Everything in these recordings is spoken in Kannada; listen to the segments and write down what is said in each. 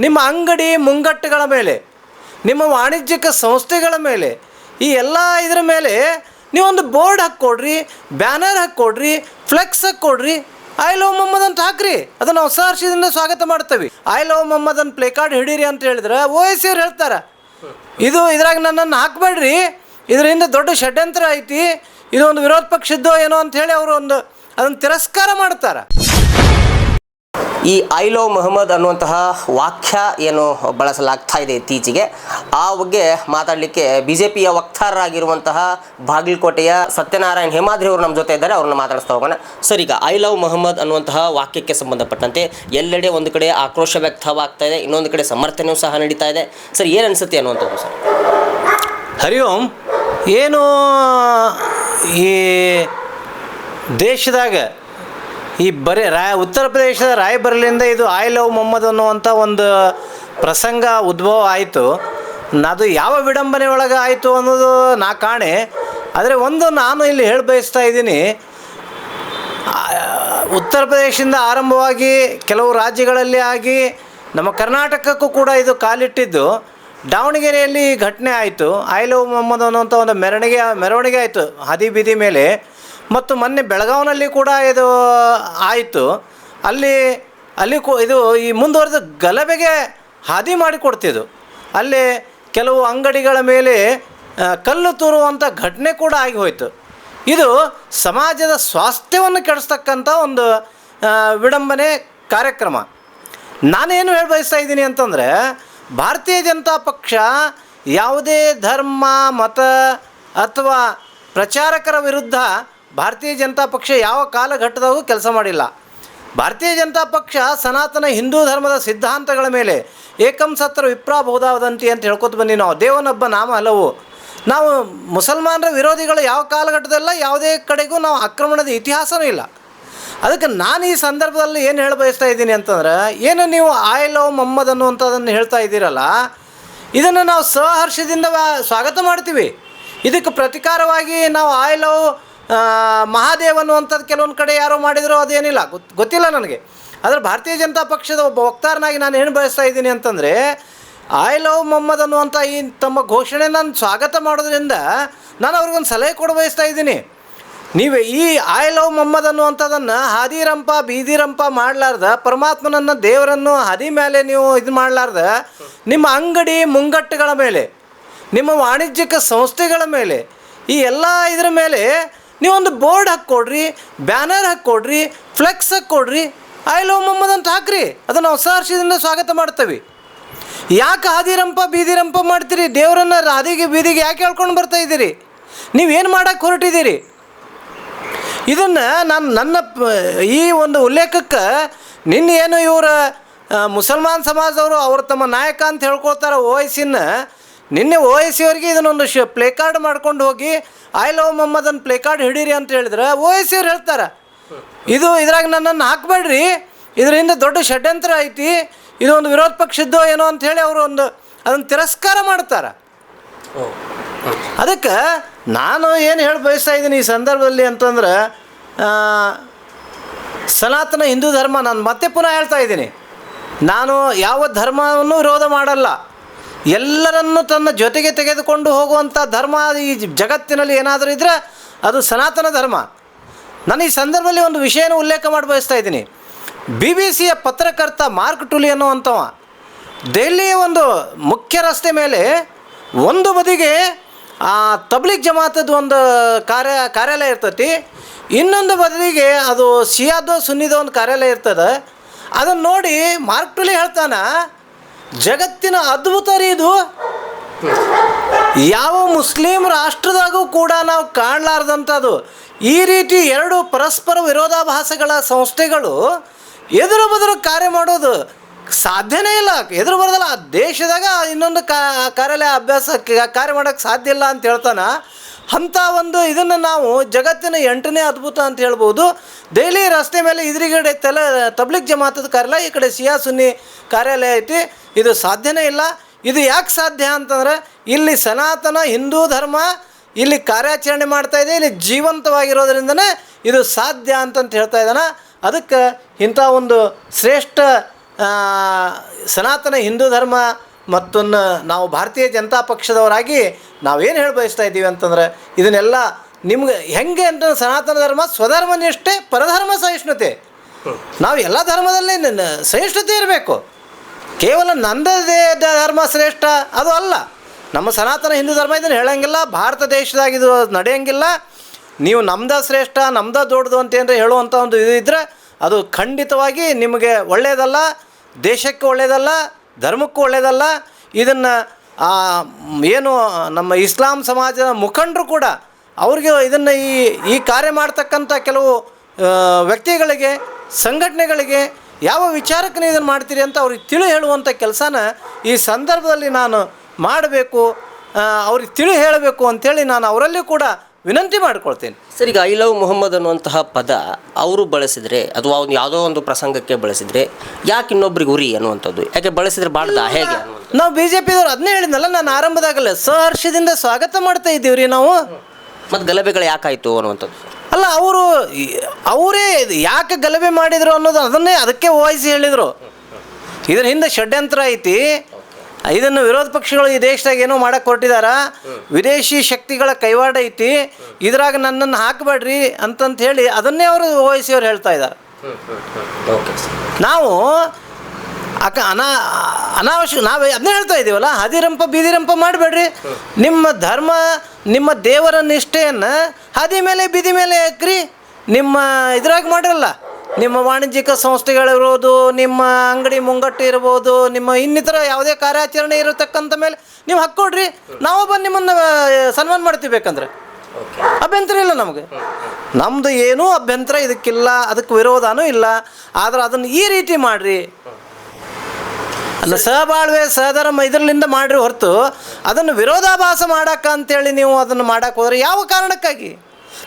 ನಿಮ್ಮ ಅಂಗಡಿ ಮುಂಗಟ್ಟುಗಳ ಮೇಲೆ, ನಿಮ್ಮ ವಾಣಿಜ್ಯಿಕ ಸಂಸ್ಥೆಗಳ ಮೇಲೆ, ಈ ಎಲ್ಲ ಇದರ ಮೇಲೆ ನೀವೊಂದು ಬೋರ್ಡ್ ಹಾಕ್ಕೊಡ್ರಿ, ಬ್ಯಾನರ್ ಹಾಕ್ಕೊಡ್ರಿ, ಫ್ಲೆಕ್ಸ್ ಹಾಕ್ಕೊಡ್ರಿ, ಐ ಲವ್ ಮೊಹಮ್ಮದ್ ಅಂತ ಹಾಕ್ರಿ. ಅದನ್ನು ಹೊಸ ವರ್ಷದಿಂದ ಸ್ವಾಗತ ಮಾಡ್ತೇವೆ. ಐ ಲವ್ ಮೊಹಮ್ಮದ್ ಅಂತ ಪ್ಲೇ ಕಾರ್ಡ್ ಹಿಡೀರಿ ಅಂತ ಹೇಳಿದ್ರೆ ಓ ಅವ್ರು ಹೇಳ್ತಾರೆ. ಇದು ಇದ್ರಾಗ ನನ್ನನ್ನು ಹಾಕಬೇಡ್ರಿ. ಇದರಿಂದ ದೊಡ್ಡ ಷಡ್ಯಂತ್ರ ಐತಿ. ಇದು ಒಂದು ವಿರೋಧ ಪಕ್ಷದ್ದು ಏನೋ ಅಂತ ಹೇಳಿ ಅವರು ಒಂದು ಅದನ್ನು ತಿರಸ್ಕಾರ ಮಾಡ್ತಾರೆ. ಈ ಐ ಲವ್ ಮೊಹಮ್ಮದ್ ಅನ್ನುವಂತಹ ವಾಕ್ಯ ಏನು ಬಳಸಲಾಗ್ತಾ ಇದೆ ಇತ್ತೀಚೆಗೆ, ಆ ಬಗ್ಗೆ ಮಾತಾಡಲಿಕ್ಕೆ ಬಿ ಜೆ ಪಿಯ ವಕ್ತಾರರಾಗಿರುವಂತಹ ಬಾಗಲಕೋಟೆಯ ಸತ್ಯನಾರಾಯಣ ಹೇಮಾದ್ರಿ ಅವರು ನಮ್ಮ ಜೊತೆ ಇದ್ದಾರೆ, ಅವ್ರನ್ನ ಮಾತಾಡಿಸ್ತಾ ಹೋಗೋಣ. ಸರ್, ಈಗ ಐ ಲವ್ ಮೊಹಮ್ಮದ್ ಅನ್ನುವಂತಹ ವಾಕ್ಯಕ್ಕೆ ಸಂಬಂಧಪಟ್ಟಂತೆ ಎಲ್ಲೆಡೆ ಒಂದು ಕಡೆ ಆಕ್ರೋಶ ವ್ಯಕ್ತವಾಗ್ತಾ ಇದೆ, ಇನ್ನೊಂದು ಕಡೆ ಸಮರ್ಥನೆಯೂ ಸಹ ನಡೀತಾ ಇದೆ. ಸರ್, ಏನು ಅನಿಸುತ್ತೆ ಅನ್ನುವಂಥದ್ದು ಸರ್? ಹರಿ ಓಂ ಏನು ಈ ದೇಶದಾಗ ಈ ಬರೀ ರಾಯ ಉತ್ತರ ಪ್ರದೇಶದ ರಾಯಬರಲಿಂದ ಇದು ಐ ಲವ್ ಮೊಹಮ್ಮದ್ ಅನ್ನುವಂಥ ಒಂದು ಪ್ರಸಂಗ, ಉದ್ಭವ ಆಯಿತು. ಅದು ಯಾವ ವಿಡಂಬನೆ ಒಳಗೆ ಆಯಿತು ಅನ್ನೋದು ನಾ ಕಾಣೆ. ಆದರೆ ಒಂದು ನಾನು ಇಲ್ಲಿ ಹೇಳಿ ಬಯಸ್ತಾ ಇದ್ದೀನಿ ಉತ್ತರ ಪ್ರದೇಶದಿಂದ ಆರಂಭವಾಗಿ ಕೆಲವು ರಾಜ್ಯಗಳಲ್ಲಿ ಆಗಿ ನಮ್ಮ ಕರ್ನಾಟಕಕ್ಕೂ ಕೂಡ ಇದು ಕಾಲಿಟ್ಟಿದ್ದು. ದಾವಣಗೆರೆಯಲ್ಲಿ ಈ ಘಟನೆ ಆಯಿತು. ಐ ಲವ್ ಮೊಹಮ್ಮದ್ ಅನ್ನುವಂಥ ಒಂದು ಮೆರವಣಿಗೆ ಮೆರವಣಿಗೆ ಆಯಿತು, ಹದಿ ಬೀದಿ ಮೇಲೆ. ಮತ್ತು ಮೊನ್ನೆ ಬೆಳಗಾವಿನಲ್ಲಿ ಕೂಡ ಇದು ಆಯಿತು. ಅಲ್ಲಿ ಅಲ್ಲಿ ಕೂ, ಇದು ಈ ಮುಂದುವರೆದ ಗಲಭೆಗೆ ಹಾದಿ ಮಾಡಿಕೊಡ್ತಿದ್ದು ಅಲ್ಲಿ ಕೆಲವು ಅಂಗಡಿಗಳ ಮೇಲೆ ಕಲ್ಲು ತೂರುವಂಥ ಘಟನೆ ಕೂಡ ಆಗಿ ಹೋಯಿತು. ಇದು ಸಮಾಜದ ಸ್ವಾಸ್ಥ್ಯವನ್ನು ಕೆಡಿಸ್ತಕ್ಕಂಥ ಒಂದು ವಿಡಂಬನೆ ಕಾರ್ಯಕ್ರಮ. ನಾನೇನು ಹೇಳಿ ಬಯಸ್ತಾ ಇದ್ದೀನಿ ಅಂತಂದರೆ, ಭಾರತೀಯ ಜನತಾ ಪಕ್ಷ ಯಾವುದೇ ಧರ್ಮ, ಮತ ಅಥವಾ ಪ್ರಚಾರಕರ ವಿರುದ್ಧ ಭಾರತೀಯ ಜನತಾ ಪಕ್ಷ ಯಾವ ಕಾಲಘಟ್ಟದಾಗೂ ಕೆಲಸ ಮಾಡಿಲ್ಲ. ಭಾರತೀಯ ಜನತಾ ಪಕ್ಷ ಸನಾತನ ಹಿಂದೂ ಧರ್ಮದ ಸಿದ್ಧಾಂತಗಳ ಮೇಲೆ ಏಕಂ ಸತ್ರ ವಿಪ್ರಾ ಅಂತ ಹೇಳ್ಕೊತ ಬನ್ನಿ ನಾವು. ದೇವನೊಬ್ಬ ನಾಮ ಹಲವು ನಾವು ಮುಸಲ್ಮಾನರ ವಿರೋಧಿಗಳು ಯಾವ ಕಾಲಘಟ್ಟದಲ್ಲ, ಯಾವುದೇ ಕಡೆಗೂ ನಾವು ಆಕ್ರಮಣದ ಇತಿಹಾಸವೂ ಇಲ್ಲ. ಅದಕ್ಕೆ ನಾನು ಈ ಸಂದರ್ಭದಲ್ಲಿ ಏನು ಹೇಳ ಬಯಸ್ತಾ ಇದ್ದೀನಿ ಅಂತಂದ್ರೆ, ಏನು ನೀವು ಆಯ್ಲೋ ಲವ್ ಮೊಹಮ್ಮದ್ ಅನ್ನುವಂಥದ್ದನ್ನು ಹೇಳ್ತಾ ಇದ್ದೀರಲ್ಲ, ಇದನ್ನು ನಾವು ಸಹರ್ಷದಿಂದ ಸ್ವಾಗತ ಮಾಡ್ತೀವಿ. ಇದಕ್ಕೆ ಪ್ರತಿಕಾರವಾಗಿ ನಾವು ಆಯ್ಲೋ ಮಹಾದೇವ್ ಅನ್ನುವಂಥದ್ದು ಕೆಲವೊಂದು ಕಡೆ ಯಾರೋ ಮಾಡಿದ್ರು, ಅದೇನಿಲ್ಲ. ಗೊತ್, ಗೊತ್ತಿಲ್ಲ ನನಗೆ. ಆದರೆ ಭಾರತೀಯ ಜನತಾ ಪಕ್ಷದ ಒಬ್ಬ ವಕ್ತಾರನಾಗಿ ನಾನು ಏನು ಬಯಸ್ತಾ ಇದ್ದೀನಿ ಅಂತಂದರೆ ಐ ಲವ್ ಮೊಹಮ್ಮದ್ ಅನ್ನುವಂಥ ಈ ತಮ್ಮ ಘೋಷಣೆ ನಾನು ಸ್ವಾಗತ ಮಾಡೋದ್ರಿಂದ ನಾನು ಅವ್ರಿಗೊಂದು ಸಲಹೆ ಕೊಡ ಬಯಸ್ತಾ ಇದ್ದೀನಿ. ನೀವು ಈ ಐ ಲವ್ ಮೊಹಮ್ಮದ್ ಅನ್ನುವಂಥದ್ದನ್ನು ಹಾದಿರಂಪ, ಬೀದಿರಂಪ ಮಾಡಲಾರ್ದ, ಪರಮಾತ್ಮನನ್ನು ದೇವರನ್ನು ಹದಿ ಮೇಲೆ ನೀವು ಇದು ಮಾಡಲಾರ್ದ, ನಿಮ್ಮ ಅಂಗಡಿ ಮುಂಗಟ್ಟುಗಳ ಮೇಲೆ, ನಿಮ್ಮ ವಾಣಿಜ್ಯಿಕ ಸಂಸ್ಥೆಗಳ ಮೇಲೆ, ಈ ಎಲ್ಲ ಇದರ ಮೇಲೆ ನೀವೊಂದು ಬೋರ್ಡ್ ಹಾಕ್ಕೊಡ್ರಿ, ಬ್ಯಾನರ್ ಹಾಕ್ಕೊಡ್ರಿ, ಫ್ಲೆಕ್ಸ್ ಹಾಕ್ಕೊಡ್ರಿ, ಐ ಲವ್ ಮೊಹಮ್ಮದ್ ಅಂತ ಹಾಕ್ರಿ. ಅದನ್ನು ಹೊಸ ವರ್ಷದಿಂದ ಸ್ವಾಗತ ಮಾಡ್ತೇವೆ. ಯಾಕೆ ಆದಿರಂಪ ಬೀದಿರಂಪ ಮಾಡ್ತೀರಿ? ದೇವರನ್ನ ಹಾದಿಗೆ ಬೀದಿಗೆ ಯಾಕೆ ಹೇಳ್ಕೊಂಡು ಬರ್ತಾ ಇದ್ದೀರಿ? ನೀವೇನು ಮಾಡೋಕ್ಕೆ ಹೊರಟಿದ್ದೀರಿ? ಇದನ್ನು ನಾನು ನನ್ನ ಈ ಒಂದು ಉಲ್ಲೇಖಕ್ಕೆ ನಿನ್ನೇನು ಇವರ ಮುಸಲ್ಮಾನ್ ಸಮಾಜದವರು ಅವರು ತಮ್ಮ ನಾಯಕ ಅಂತ ಹೇಳ್ಕೊಳ್ತಾರೆ ಐಸಿನ ನಿನ್ನೆ ಓ ಸಿ ಅವರಿಗೆ ಇದನ್ನೊಂದು ಶ ಪ್ಲೇ ಕಾರ್ಡ್ ಮಾಡ್ಕೊಂಡು ಹೋಗಿ, ಐ ಲವ್ ಮೊಹಮ್ಮದ್ ಅಂತ ಪ್ಲೇ ಕಾರ್ಡ್ ಹಿಡೀರಿ ಅಂತ ಹೇಳಿದ್ರೆ ಓ ಸಿ ಅವ್ರು ಹೇಳ್ತಾರೆ. ಇದು ಇದ್ರಾಗ ನನ್ನನ್ನು ಹಾಕಬೇಡ್ರಿ. ಇದರಿಂದ ದೊಡ್ಡ ಷಡ್ಯಂತ್ರ ಐತಿ. ಇದು ಒಂದು ವಿರೋಧ ಪಕ್ಷದ್ದು ಏನೋ ಅಂತ ಹೇಳಿ ಅವರು ಒಂದು ಅದನ್ನು ತಿರಸ್ಕಾರ ಮಾಡ್ತಾರೆ. ಅದಕ್ಕೆ ನಾನು ಏನು ಹೇಳಿ ಬಯಸ್ತಾ ಇದ್ದೀನಿ ಈ ಸಂದರ್ಭದಲ್ಲಿ ಅಂತಂದ್ರೆ ಸನಾತನ ಹಿಂದೂ ಧರ್ಮ ನಾನು ಮತ್ತೆ ಪುನಃ ಹೇಳ್ತಾ ಇದ್ದೀನಿ. ನಾನು ಯಾವ ಧರ್ಮವನ್ನು ವಿರೋಧ ಮಾಡಲ್ಲ. ಎಲ್ಲರನ್ನು ತನ್ನ ಜೊತೆಗೆ ತೆಗೆದುಕೊಂಡು ಹೋಗುವಂಥ ಧರ್ಮ ಈ ಜಗತ್ತಿನಲ್ಲಿ ಏನಾದರೂ ಇದ್ದರೆ ಅದು ಸನಾತನ ಧರ್ಮ. ನಾನು ಈ ಸಂದರ್ಭದಲ್ಲಿ ಒಂದು ವಿಷಯನ ಉಲ್ಲೇಖ ಮಾಡಿ ಬಯಸ್ತಾ ಇದ್ದೀನಿ. ಬಿ ಬಿ ಸಿಯ ಪತ್ರಕರ್ತ ಮಾರ್ಕ್ ಟುಲಿ ಅನ್ನುವಂಥವ ದೆಹಲಿಯ ಒಂದು ಮುಖ್ಯ ರಸ್ತೆ ಮೇಲೆ ಒಂದು ಬದಿಗೆ ಆ ತಬ್ಲಿಕ್ ಜಮಾತದ ಒಂದು ಕಾರ್ಯ ಕಾರ್ಯಾಲಯ ಇರ್ತತಿ. ಇನ್ನೊಂದು ಬದಿಗೆ ಅದು ಸಿಯಾದೋ ಸುನ್ನಿದೋ ಒಂದು ಕಾರ್ಯಾಲಯ ಇರ್ತದೆ. ಅದನ್ನು ನೋಡಿ ಮಾರ್ಕ್ ಟುಲಿ ಹೇಳ್ತಾನ ಜಗತ್ತಿನ ಅದ್ಭುತ ರೀ ಇದು ಯಾವ ಮುಸ್ಲಿಂ ರಾಷ್ಟ್ರದಾಗೂ ಕೂಡ ನಾವು ಕಾಣಲಾರ್ದಂಥದ್ದು. ಈ ರೀತಿ ಎರಡು ಪರಸ್ಪರ ವಿರೋಧಾಭಾಸಗಳ ಸಂಸ್ಥೆಗಳು ಎದುರು ಬದುರು ಕಾರ್ಯ ಮಾಡೋದು ಸಾಧ್ಯನೇ ಇಲ್ಲ. ಎದುರು ಬರೋದಲ್ಲ ಆ ದೇಶದಾಗ ಇನ್ನೊಂದು ಕಾ ಕಾರ್ಯಾಲಯ ಅಭ್ಯಾಸ ಕಾರ್ಯ ಮಾಡೋಕ್ಕೆ ಸಾಧ್ಯ ಇಲ್ಲ ಅಂತ ಹೇಳ್ತಾನ. ಅಂಥ ಒಂದು ಇದನ್ನು ನಾವು ಜಗತ್ತಿನ ಎಂಟನೇ ಅದ್ಭುತ ಅಂತ ಹೇಳ್ಬೋದು. ದೆಹಲಿ ರಸ್ತೆ ಮೇಲೆ ಇದ್ರಿಗಡೆ ತಲ ತಬ್ಲಿಕ್ ಜಮಾತದ ಕಾರ್ಯಾಲಯ ಈ ಕಡೆ ಸಿಯಾ ಸುನ್ನಿ ಕಾರ್ಯಾಲಯ ಐತಿ. ಇದು ಸಾಧ್ಯನೇ ಇಲ್ಲ. ಇದು ಯಾಕೆ ಸಾಧ್ಯ ಅಂತಂದ್ರೆ, ಇಲ್ಲಿ ಸನಾತನ ಹಿಂದೂ ಧರ್ಮ ಇಲ್ಲಿ ಕಾರ್ಯಾಚರಣೆ ಮಾಡ್ತಾ ಇದೆ, ಇಲ್ಲಿ ಜೀವಂತವಾಗಿರೋದ್ರಿಂದನೇ ಇದು ಸಾಧ್ಯ ಅಂತಂತ ಹೇಳ್ತಾ ಇದ್ದಾನೆ. ಅದಕ್ಕೆ ಇಂಥ ಒಂದು ಶ್ರೇಷ್ಠ ಸನಾತನ ಹಿಂದೂ ಧರ್ಮ ಮತ್ತೊಂದು ನಾವು ಭಾರತೀಯ ಜನತಾ ಪಕ್ಷದವರಾಗಿ ನಾವೇನು ಹೇಳಿ ಬಯಸ್ತಾ ಇದ್ದೀವಿ ಅಂತಂದ್ರೆ ಇದನ್ನೆಲ್ಲ ನಿಮ್ಗೆ ಹೆಂಗೆ ಅಂತ ಸನಾತನ ಧರ್ಮ ಸ್ವಧರ್ಮ ನಿಷ್ಠೆ ಪರಧರ್ಮ ಸಹಿಷ್ಣುತೆ. ನಾವು ಎಲ್ಲ ಧರ್ಮದಲ್ಲಿ ಸಹಿಷ್ಣುತೆ ಇರಬೇಕು. ಕೇವಲ ನಂದದೇ ಧರ್ಮ ಶ್ರೇಷ್ಠ ಅದು ಅಲ್ಲ. ನಮ್ಮ ಸನಾತನ ಹಿಂದೂ ಧರ್ಮ ಇದನ್ನು ಹೇಳಂಗಿಲ್ಲ, ಭಾರತ ದೇಶದಾಗ ಇದು ನಡೆಯಂಗಿಲ್ಲ. ನೀವು ನಮ್ದ ಶ್ರೇಷ್ಠ, ನಮ್ದ ದೊಡ್ಡದು ಅಂತ ಏನಾರ ಹೇಳುವಂಥ ಒಂದು ಇದು ಇದ್ದರೆ ಅದು ಖಂಡಿತವಾಗಿ ನಿಮಗೆ ಒಳ್ಳೆಯದಲ್ಲ ದೇಶಕ್ಕೆ ಒಳ್ಳೆಯದಲ್ಲ ಧರ್ಮಕ್ಕೂ ಒಳ್ಳೆಯದಲ್ಲ ಇದನ್ನು ಏನು ನಮ್ಮ ಇಸ್ಲಾಂ ಸಮಾಜದ ಮುಖಂಡರು ಕೂಡ ಅವ್ರಿಗೆ ಇದನ್ನು ಈ ಈ ಕಾರ್ಯ ಮಾಡ್ತಕ್ಕಂಥ ಕೆಲವು ವ್ಯಕ್ತಿಗಳಿಗೆ, ಸಂಘಟನೆಗಳಿಗೆ ಯಾವ ವಿಚಾರಕ್ಕೆ ಇದನ್ನು ಮಾಡ್ತೀರಿ ಅಂತ ಅವ್ರಿಗೆ ತಿಳಿ ಹೇಳುವಂಥ ಕೆಲಸನ ಈ ಸಂದರ್ಭದಲ್ಲಿ ನಾನು ಮಾಡಬೇಕು ಅವ್ರಿಗೆ ತಿಳಿ ಹೇಳಬೇಕು ಅಂಥೇಳಿ ನಾನು ಅವರಲ್ಲಿ ಕೂಡ ವಿನಂತಿ ಮಾಡ್ಕೊಳ್ತೇನೆ. ಸರ್ ಈಗ ಐ ಲವ್ ಮೊಹಮ್ಮದ್ ಅನ್ನುವಂತಹ ಪದ ಅವರು ಬಳಸಿದರೆ ಅಥವಾ ಅವ್ನು ಯಾವುದೋ ಒಂದು ಪ್ರಸಂಗಕ್ಕೆ ಬಳಸಿದರೆ ಯಾಕೆ ಇನ್ನೊಬ್ರಿಗೆ ಉರಿ ಅನ್ನುವಂಥದ್ದು? ಯಾಕೆ ಬಳಸಿದ್ರೆ ಬಾಡ್ದ ಹೇಗೆ ನಾವು ಬಿ ಜೆ ಪಿದವ್ರು ಅದನ್ನೇ ಹೇಳಿದ್ನಲ್ಲ ನಾನು ಆರಂಭದಾಗಲ್ಲ ಸಹರ್ಷದಿಂದ ಸ್ವಾಗತ ಮಾಡ್ತಾ ಇದ್ದೀವಿ ರೀ ನಾವು. ಮತ್ತು ಗಲಭೆಗಳು ಯಾಕಾಯಿತು ಅನ್ನುವಂಥದ್ದು? ಅಲ್ಲ ಅವರು ಅವರೇ ಯಾಕೆ ಗಲಭೆ ಮಾಡಿದರು ಅನ್ನೋದು ಅದನ್ನೇ ಅದಕ್ಕೆ ವಹಿಸಿ ಹೇಳಿದರು. ಇದರ ಹಿಂದೆ ಷಡ್ಯಂತ್ರ ಐತಿ ಇದನ್ನು ವಿರೋಧ ಪಕ್ಷಗಳು ಈ ದೇಶದಾಗ ಏನೋ ಮಾಡಕ್ಕೆ ಹೊರಟಿದಾರ. ವಿದೇಶಿ ಶಕ್ತಿಗಳ ಕೈವಾಡ ಐತಿ. ಇದ್ರಾಗ ನನ್ನನ್ನು ಹಾಕಬೇಡ್ರಿ ಅಂತಂತ ಹೇಳಿ ಅದನ್ನೇ ಅವರು ಓವೈಸಿ ಅವ್ರು ಹೇಳ್ತಾ ಇದ್ದಾರೆ ನಾವು ಅಕ ಅನಾ ಅನಾವಶ್ಯಕ ನಾವು ಅದನ್ನೇ ಹೇಳ್ತಾ ಇದ್ದೀವಲ್ಲ ಹದಿರಂಪ ಬೀದಿರಂಪ ಮಾಡಬೇಡ್ರಿ. ನಿಮ್ಮ ಧರ್ಮ ನಿಮ್ಮ ದೇವರ ನಿಷ್ಠೆಯನ್ನು ಹದಿ ಮೇಲೆ ಬೀದಿ ಮೇಲೆ ಹಾಕ್ರಿ. ನಿಮ್ಮ ಇದ್ರಾಗ ಮಾಡಿರಲ್ಲ. ನಿಮ್ಮ ವಾಣಿಜ್ಯಿಕ ಸಂಸ್ಥೆಗಳಿರ್ಬೋದು ನಿಮ್ಮ ಅಂಗಡಿ ಮುಂಗಟ್ಟು ಇರ್ಬೋದು, ನಿಮ್ಮ ಇನ್ನಿತರ ಯಾವುದೇ ಕಾರ್ಯಾಚರಣೆ ಇರತಕ್ಕಂಥ ಮೇಲೆ ನೀವು ಹಾಕ್ಕೊಡ್ರಿ. ನಾವು ಬಂದು ನಿಮ್ಮನ್ನು ಸನ್ಮಾನ ಮಾಡ್ತೀವಿ ಬೇಕಂದ್ರೆ. ಅಭ್ಯಂತರ ಇಲ್ಲ ನಮಗೆ. ನಮ್ಮದು ಏನೂ ಅಭ್ಯಂತರ ಇದಕ್ಕಿಲ್ಲ, ಅದಕ್ಕೆ ವಿರೋಧನೂ ಇಲ್ಲ. ಆದ್ರೆ ಅದನ್ನು ಈ ರೀತಿ ಮಾಡಿರಿ. ಅಲ್ಲ, ಸಹಬಾಳ್ವೆ, ಸಹಧರ್ಮ ಇದರಲ್ಲಿಂದ ಮಾಡ್ರಿ ಹೊರತು, ಅದನ್ನು ವಿರೋಧಾಭಾಸ ಮಾಡಕ್ಕ ಅಂತೇಳಿ ನೀವು ಅದನ್ನು ಮಾಡಕ್ಕೆ ಹೋದ್ರೆ ಯಾವ ಕಾರಣಕ್ಕಾಗಿ?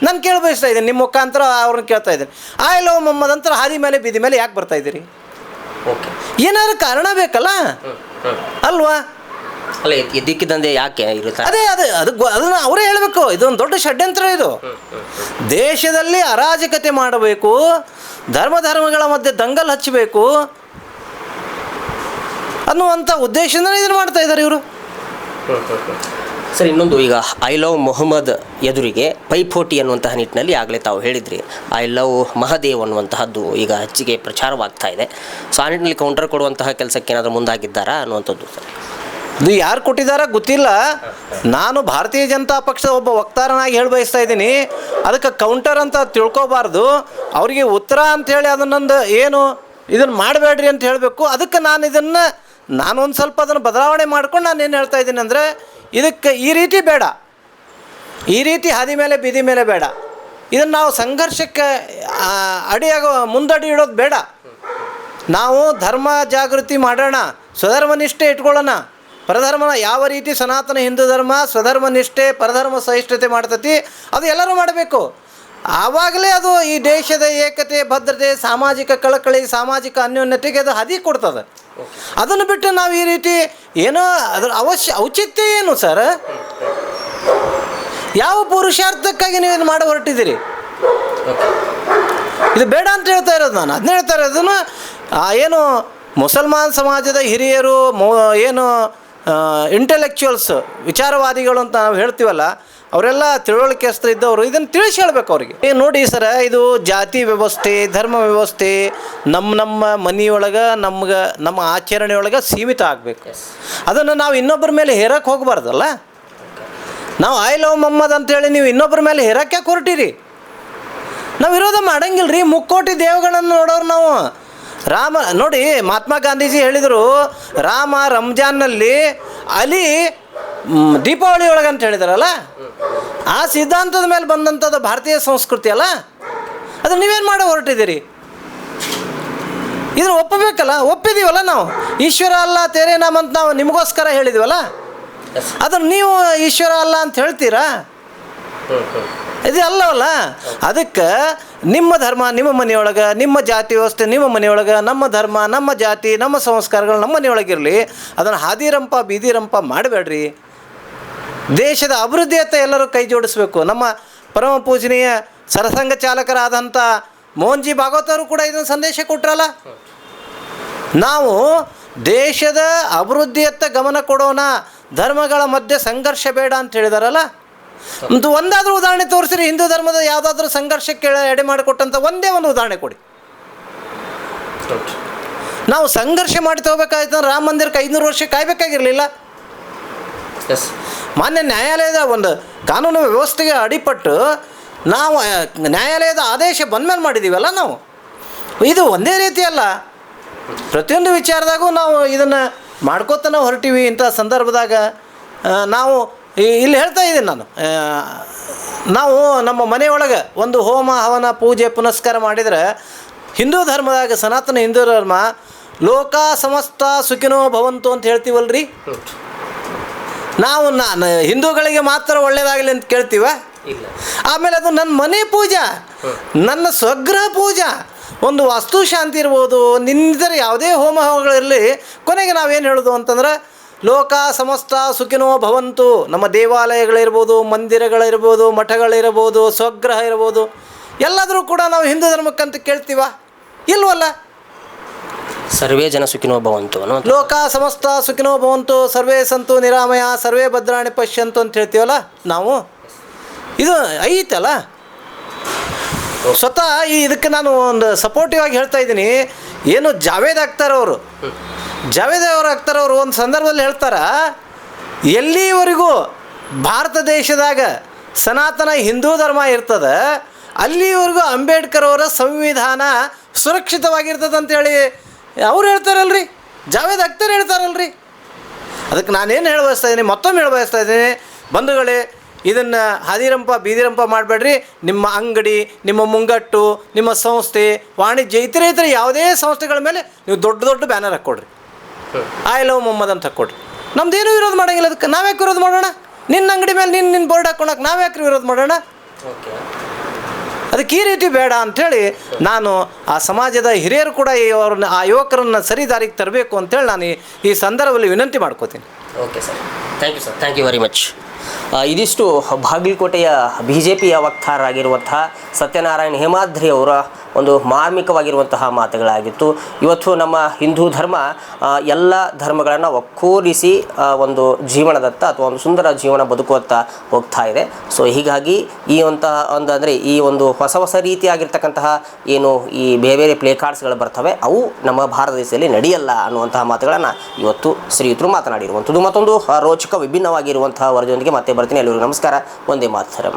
ನಾನು ಕೇಳಿ ಬಯಸ್ತಾ ಇದ್ದೀನಿ. ನಿಮ್ಮ ಮುಖಾಂತರ ಅವ್ರನ್ನ ಕೇಳ್ತಾ ಇದ್ದೀನಿ. ಆ ಲವ್ ಮೊಹಮ್ಮದ್ ಅಂತ ಹಾದಿ ಮೇಲೆ ಬೀದಿ ಮೇಲೆ ಯಾಕೆ ಬರ್ತಾ ಇದ್ದೀರಿ? ಓಕೆ. ಏನಾದ್ರು ಕಾರಣ ಬೇಕಲ್ಲ? ಅಲ್ವಾ? ಅಲ್ಲ ಇದಕ್ಕಿದ್ದಂದೆ ಯಾಕೆ ಇರುತ್ತೆ? ಅದೇ ಅದೇ ಅದು ಅದನ್ನ ಅವರೇ ಹೇಳಬೇಕು. ಇದೊಂದು ದೊಡ್ಡ ಷಡ್ಯಂತ್ರ ಇದು. ದೇಶದಲ್ಲಿ ಅರಾಜಕತೆ ಮಾಡಬೇಕು ಧರ್ಮ ಧರ್ಮಗಳ ಮಧ್ಯೆ ದಂಗಲ್ ಹಚ್ಚಬೇಕು ಅನ್ನುವಂಥ ಉದ್ದೇಶದಿಂದ ಇದನ್ನು ಮಾಡ್ತಾ ಇದ್ದಾರೆ ಇವರು. ಸರ್, ಇನ್ನೊಂದು ಈಗ ಐ ಲವ್ ಮೊಹಮ್ಮದ್ ಎದುರಿಗೆ ಪೈಪೋಟಿ ಅನ್ನುವಂತಹ ನಿಟ್ಟಿನಲ್ಲಿ ಆಗಲೇ ತಾವು ಹೇಳಿದ್ರಿ. ಐ ಲವ್ ಮಹದೇವ್ ಅನ್ನುವಂತಹದ್ದು ಈಗ ಹೆಚ್ಚಿಗೆ ಪ್ರಚಾರವಾಗ್ತಾ ಇದೆ. ಸೊ ಆ ನಿಟ್ಟಿನಲ್ಲಿ ಕೌಂಟರ್ ಕೊಡುವಂತಹ ಕೆಲಸಕ್ಕೆ ಏನಾದರೂ ಮುಂದಾಗಿದ್ದಾರಾ ಅನ್ನುವಂಥದ್ದು ಸರ್? ಇದು ಯಾರು ಕೊಟ್ಟಿದ್ದಾರ ಗೊತ್ತಿಲ್ಲ. ನಾನು ಭಾರತೀಯ ಜನತಾ ಪಕ್ಷದ ಒಬ್ಬ ವಕ್ತಾರನಾಗಿ ಹೇಳಿ ಬಯಸ್ತಾ ಇದ್ದೀನಿ. ಅದಕ್ಕೆ ಕೌಂಟರ್ ಅಂತ ತಿಳ್ಕೊಬಾರ್ದು. ಅವರಿಗೆ ಉತ್ತರ ಅಂಥೇಳಿ ಅದನ್ನೊಂದು ಏನು ಇದನ್ನು ಮಾಡಬೇಡ್ರಿ ಅಂತ ಹೇಳಬೇಕು. ಅದಕ್ಕೆ ನಾನು ಇದನ್ನು ನಾನು ಒಂದು ಸ್ವಲ್ಪ ಅದನ್ನು ಬದಲಾವಣೆ ಮಾಡ್ಕೊಂಡು ನಾನು ಏನು ಹೇಳ್ತಾ ಇದ್ದೀನಿ ಅಂದರೆ ಇದಕ್ಕೆ ಈ ರೀತಿ ಬೇಡ. ಈ ರೀತಿ ಹಾದಿ ಮೇಲೆ, ಬೀದಿ ಮೇಲೆ ಬೇಡ. ಇದನ್ನು ನಾವು ಸಂಘರ್ಷಕ್ಕೆ ಅಡಿಯಾಗೋ, ಮುಂದಡಿ ಇಡೋದು ಬೇಡ. ನಾವು ಧರ್ಮ ಜಾಗೃತಿ ಮಾಡೋಣ, ಸ್ವಧರ್ಮ ನಿಷ್ಠೆ ಇಟ್ಕೊಳ್ಳೋಣ. ಪರಧರ್ಮನ ಯಾವ ರೀತಿ ಸನಾತನ ಹಿಂದೂ ಧರ್ಮ, ಸ್ವಧರ್ಮ ನಿಷ್ಠೆ, ಪರಧರ್ಮ ಸಹಿಷ್ಣುತೆ ಮಾಡ್ತತಿ, ಅದು ಎಲ್ಲರೂ ಮಾಡಬೇಕು. ಆವಾಗಲೇ ಅದು ಈ ದೇಶದ ಏಕತೆ, ಭದ್ರತೆ, ಸಾಮಾಜಿಕ ಕಳಕಳಿ, ಸಾಮಾಜಿಕ ಅನ್ಯೋನ್ಯತೆಗೆ ಅದು ಹದಿ ಕೊಡ್ತದೆ. ಅದನ್ನು ಬಿಟ್ಟು ನಾವು ಈ ರೀತಿ ಏನೋ ಅದರ ಅವಶ್ಯ, ಔಚಿತ್ಯ ಏನು ಸರ್? ಯಾವ ಪುರುಷಾರ್ಥಕ್ಕಾಗಿ ನೀವು ಇದು ಮಾಡಿ ಹೊರಟಿದ್ದೀರಿ? ಇದು ಬೇಡ ಅಂತ ಹೇಳ್ತಾ ಇರೋದು ನಾನು. ಅದನ್ನ ಹೇಳ್ತಾ ಇರೋದನ್ನು ಏನು ಮುಸಲ್ಮಾನ್ ಸಮಾಜದ ಹಿರಿಯರು ಮೋ, ಏನು ಇಂಟೆಲೆಕ್ಚುವಲ್ಸ್ ವಿಚಾರವಾದಿಗಳು ಅಂತ ನಾವು ಹೇಳ್ತೀವಲ್ಲ ಅವರೆಲ್ಲ ತಿಳುವಳಿಕೆಸ್ತ್ರ ಇದ್ದವರು ಇದನ್ನು ತಿಳಿಸಿ ಹೇಳ್ಬೇಕು ಅವರಿಗೆ. ಏ ನೋಡಿ ಸರ ಇದು ಜಾತಿ ವ್ಯವಸ್ಥೆ ಧರ್ಮ ವ್ಯವಸ್ಥೆ ನಮ್ಮ ನಮ್ಮ ಮನೆಯೊಳಗೆ ನಮ್ಗೆ ನಮ್ಮ ಆಚರಣೆಯೊಳಗೆ ಸೀಮಿತ ಆಗಬೇಕು. ಅದನ್ನು ನಾವು ಇನ್ನೊಬ್ಬರ ಮೇಲೆ ಹೇರಕ್ಕೆ ಹೋಗಬಾರ್ದಲ್ಲ? ನಾವು ಐ ಲವ್ ಮೊಹಮ್ಮದ್ ಅಂತೇಳಿ ನೀವು ಇನ್ನೊಬ್ಬರ ಮೇಲೆ ಹೇರಕ್ಕೆ ಕೊರಟೀರಿ ಹೊರಟಿರಿ ನಾವು ವಿರೋಧ ಮಾಡಂಗಿಲ್ಲ ರೀ ಮುಕ್ಕೋಟಿ ದೇವಗಳನ್ನು ನೋಡೋರು ನಾವು. ರಾಮ ನೋಡಿ ಮಹಾತ್ಮ ಗಾಂಧೀಜಿ ಹೇಳಿದರು ರಾಮ ರಂಜಾನ್ನಲ್ಲಿ ಅಲಿ ದೀಪಾವಳಿ ಒಳಗೆ ಅಂತ ಹೇಳಿದಾರಲ್ಲ? ಆ ಸಿದ್ಧಾಂತದ ಮೇಲೆ ಬಂದಂಥದ್ದು ಭಾರತೀಯ ಸಂಸ್ಕೃತಿ ಅಲ್ಲ? ಅದು ನೀವೇನು ಮಾಡೋ ಹೊರಟಿದ್ದೀರಿ? ಇದನ್ನು ಒಪ್ಪಬೇಕಲ್ಲ? ಒಪ್ಪಿದೀವಲ್ಲ ನಾವು? ಈಶ್ವರ ಅಲ್ಲ ತೇರೇ ನಮ್ಮ ಅಂತ ನಾವು ನಿಮಗೋಸ್ಕರ ಹೇಳಿದ್ವಲ್ಲ? ಅದನ್ನು ನೀವು ಈಶ್ವರ ಅಲ್ಲ ಅಂತ ಹೇಳ್ತೀರಾ? ಇದು ಅಲ್ಲವಲ್ಲ? ಅದಕ್ಕೆ ನಿಮ್ಮ ಧರ್ಮ ನಿಮ್ಮ ಮನೆಯೊಳಗೆ ನಿಮ್ಮ ಜಾತಿ ವ್ಯವಸ್ಥೆ ನಿಮ್ಮ ಮನೆಯೊಳಗೆ ನಮ್ಮ ಧರ್ಮ ನಮ್ಮ ಜಾತಿ ನಮ್ಮ ಸಂಸ್ಕಾರಗಳು ನಮ್ಮ ಮನೆಯೊಳಗಿರಲಿ ಅದನ್ನು ಹಾದಿರಂಪ ಬೀದಿರಂಪ ಮಾಡಬೇಡ್ರಿ. ದೇಶದ ಅಭಿವೃದ್ಧಿಯತ್ತ ಎಲ್ಲರೂ ಕೈ ಜೋಡಿಸಬೇಕು. ನಮ್ಮ ಪರಮ ಪೂಜನೀಯ ಸರಸಂಘ ಚಾಲಕರಾದಂಥ ಮೋಹನ್ಜಿ ಭಾಗವತ್ ಕೂಡ ಇದನ್ನು ಸಂದೇಶ ಕೊಟ್ರಲ್ಲ? ನಾವು ದೇಶದ ಅಭಿವೃದ್ಧಿಯತ್ತ ಗಮನ ಕೊಡೋಣ, ಧರ್ಮಗಳ ಮಧ್ಯೆ ಸಂಘರ್ಷ ಬೇಡ ಅಂತ ಹೇಳಿದಾರಲ್ಲ? ಒಂದು ಒಂದಾದರೂ ಉದಾಹರಣೆ ತೋರಿಸಿರಿ, ಹಿಂದೂ ಧರ್ಮದ ಯಾವುದಾದ್ರೂ ಸಂಘರ್ಷಕ್ಕೆ ಎಡೆ ಮಾಡಿಕೊಟ್ಟಂಥ ಒಂದೇ ಒಂದು ಉದಾಹರಣೆ ಕೊಡಿ. ನಾವು ಸಂಘರ್ಷ ಮಾಡಿ ತಗೋಬೇಕಾಯ್ತು ರಾಮ ಮಂದಿರಕ್ಕೆ ಐನೂರು ವರ್ಷ ಕಾಯ್ಬೇಕಾಗಿರಲಿಲ್ಲ? ಮಾನ್ಯ ನ್ಯಾಯಾಲಯದ ಒಂದು ಕಾನೂನು ವ್ಯವಸ್ಥೆಗೆ ಅಡಿಪಟ್ಟು ನಾವು ನ್ಯಾಯಾಲಯದ ಆದೇಶ ಬಂದ್ಮೇಲೆ ಮಾಡಿದ್ದೀವಲ್ಲ ನಾವು? ಇದು ಒಂದೇ ರೀತಿ ಅಲ್ಲ. ಪ್ರತಿಯೊಂದು ವಿಚಾರದಾಗೂ ನಾವು ಇದನ್ನು ಮಾಡ್ಕೋತಾನೆ ಹೊರಟಿವಿ ಇಂಥ ಸಂದರ್ಭದಾಗ ನಾವು ಇಲ್ಲಿ ಹೇಳ್ತಾ ಇದ್ದೀನಿ ನಾನು. ನಾವು ನಮ್ಮ ಮನೆಯೊಳಗೆ ಒಂದು ಹೋಮ, ಹವನ, ಪೂಜೆ, ಪುನಸ್ಕಾರ ಮಾಡಿದರೆ ಹಿಂದೂ ಧರ್ಮದಾಗ ಸನಾತನ ಹಿಂದೂ ಧರ್ಮ ಲೋಕ ಸಮಸ್ತ ಸುಖಿನೋ ಭವಂತು ಅಂತ ಹೇಳ್ತೀವಲ್ರಿ? ನಾವು ನಾನು ಹಿಂದೂಗಳಿಗೆ ಮಾತ್ರ ಒಳ್ಳೇದಾಗಲಿ ಅಂತ ಕೇಳ್ತೀವ? ಇಲ್ಲ. ಆಮೇಲೆ ಅದು ನನ್ನ ಮನೆ ಪೂಜಾ. ನನ್ನ ಸ್ವಗ್ರಹ ಪೂಜಾ. ಒಂದು ವಾಸ್ತು ಶಾಂತಿ ಇರ್ಬೋದು ನಿಂದರ ಯಾವುದೇ ಹೋಮ ಹೋಮಗಳಿರಲಿ ಕೊನೆಗೆ ನಾವೇನು ಹೇಳೋದು ಅಂತಂದ್ರೆ ಲೋಕ ಸಮಸ್ತ ಸುಖಿನೋ ಭವಂತು. ನಮ್ಮ ದೇವಾಲಯಗಳಿರ್ಬೋದು ಮಂದಿರಗಳಿರ್ಬೋದು ಮಠಗಳಿರ್ಬೋದು ಸ್ವಗ್ರಹ ಇರ್ಬೋದು. ಎಲ್ಲಾದರೂ ಕೂಡ ನಾವು ಹಿಂದೂ ಧರ್ಮಕ್ಕಂತ ಕೇಳ್ತೀವ? ಇಲ್ವಲ್ಲ? ಸರ್ವೇ ಜನ ಸುಖಿನೋ ಭವಂತು ಅನ್ನೋ ಲೋಕ ಸಮಸ್ತ ಸುಖಿನೋ ಭವಂತು, ಸರ್ವೇ ಸಂತು ನಿರಾಮಯ, ಸರ್ವೇ ಭದ್ರಾಣಿ ಪಶ್ಯಂತು ಅಂತ ಹೇಳ್ತೀವಲ್ಲ ನಾವು? ಇದು ಐತಲ್ಲ? ಸ್ವತಃ ಈ ಇದಕ್ಕೆ ನಾನು ಒಂದು ಸಪೋರ್ಟಿವ್ ಆಗಿ ಹೇಳ್ತಾ ಇದ್ದೀನಿ. ಏನು ಜಾವೇದ್ ಅವರು. ಜಾವೇದ್ ಅವರು ಅವರು ಒಂದು ಸಂದರ್ಭದಲ್ಲಿ ಹೇಳ್ತಾರ, ಎಲ್ಲಿವರೆಗೂ ಭಾರತ ದೇಶದಾಗ ಸನಾತನ ಹಿಂದೂ ಧರ್ಮ ಇರ್ತದೆ, ಅಲ್ಲಿವರೆಗೂ ಅಂಬೇಡ್ಕರ್ ಅವರ ಸಂವಿಧಾನ ಸುರಕ್ಷಿತವಾಗಿರ್ತದೆ ಅಂತೇಳಿ ಅವ್ರು ಹೇಳ್ತಾರಲ್ರಿ. ಜಾವೇದ್ ಅಖ್ತರ್ ಹೇಳ್ತಾರಲ್ರಿ. ಅದಕ್ಕೆ ನಾನೇನು ಹೇಳ ಬಯಸ್ತಾ ಇದ್ದೀನಿ ಮತ್ತೊಮ್ಮೆ ಹೇಳ ಬಯಸ್ತಾ ಇದ್ದೀನಿ ಬಂಧುಗಳೇ ಇದನ್ನು ಹದಿರಂಪ ಬೀದಿರಂಪ ಮಾಡಬೇಡ್ರಿ. ನಿಮ್ಮ ಅಂಗಡಿ ನಿಮ್ಮ ಮುಂಗಟ್ಟು ನಿಮ್ಮ ಸಂಸ್ಥೆ ವಾಣಿಜ್ಯ ಇತರ ಇತರ ಯಾವುದೇ ಸಂಸ್ಥೆಗಳ ಮೇಲೆ ನೀವು ದೊಡ್ಡ ದೊಡ್ಡ ಬ್ಯಾನರ್ ಹಾಕ್ಕೊಡ್ರಿ. ಐ ಲವ್ ಮೊಹಮ್ಮದ್ ಅಂತ ಹಾಕ್ಕೊಡ್ರಿ. ನಮ್ದೇನು ವಿರೋಧ ಮಾಡೋಂಗಿಲ್ಲ ಅದಕ್ಕೆ ನಾವ್ಯಾಕೆ ವಿರೋಧ ಮಾಡೋಣ? ನಿನ್ನ ಅಂಗಡಿ ಮೇಲೆ ನಿನ್ನ ನಿನ್ನ ಬೋರ್ಡ್ ಹಾಕೊಳಕ್ಕೆ ನಾವ್ಯಾಕೆ ವಿರೋಧ ಮಾಡೋಣ? ಓಕೆ ಅದಕ್ಕೆ ಈ ರೀತಿ ಬೇಡ ಅಂಥೇಳಿ ನಾನು ಆ ಸಮಾಜದ ಹಿರಿಯರು ಕೂಡ ಅವ್ರನ್ನ ಆ ಯುವಕರನ್ನು ಸರಿ ದಾರಿಗೆ ತರಬೇಕು ಅಂತೇಳಿ ನಾನು ಈ- ಈ ಸಂದರ್ಭದಲ್ಲಿ ವಿನಂತಿ ಮಾಡ್ಕೋತೀನಿ. Okay sir. Thank you sir thank you very much ಇದಿಷ್ಟು ಬಾಗಲಕೋಟೆಯ ಬಿ ಜೆ ಪಿಯ ವಕ್ತಾರರಾಗಿರುವಂತಹ ಸತ್ಯನಾರಾಯಣ ಹೇಮಾದ್ರಿ ಅವರ ಒಂದು ಮಾರ್ಮಿಕವಾಗಿರುವಂತಹ ಮಾತುಗಳಾಗಿತ್ತು. ಇವತ್ತು ನಮ್ಮ ಹಿಂದೂ ಧರ್ಮ ಎಲ್ಲ ಧರ್ಮಗಳನ್ನು ಒಕ್ಕೂರಿಸಿ ಒಂದು ಜೀವನದತ್ತ ಅಥವಾ ಒಂದು ಸುಂದರ ಜೀವನ ಬದುಕುವತ್ತ ಹೋಗ್ತಾ ಇದೆ. ಸೊ ಹೀಗಾಗಿ ಈ ಒಂತಹ ಒಂದು ಅಂದರೆ ಈ ಒಂದು ಹೊಸ ಹೊಸ ರೀತಿಯಾಗಿರ್ತಕ್ಕಂತಹ ಏನು ಈ ಬೇರೆ ಬೇರೆ ಪ್ಲೇ ಕಾರ್ಡ್ಸ್ಗಳು ಬರ್ತವೆ, ಅವು ನಮ್ಮ ಭಾರತ ದೇಶದಲ್ಲಿ ನಡೆಯಲ್ಲ ಅನ್ನುವಂತಹ ಮಾತುಗಳನ್ನು ಇವತ್ತು ಶ್ರೀಯುತರು ಮಾತನಾಡಿರುವಂಥದ್ದು. ಮತ್ತೊಂದು ರೋಚಕ ವಿಭಿನ್ನವಾಗಿರುವಂತಹ ವರದಿಯೊಂದಿಗೆ ಮತ್ತೆ ಬರ್ತೀನಿ. ಎಲ್ಲರಿಗೂ ನಮಸ್ಕಾರ. ಒಂದೇ ಮಾತರಂ.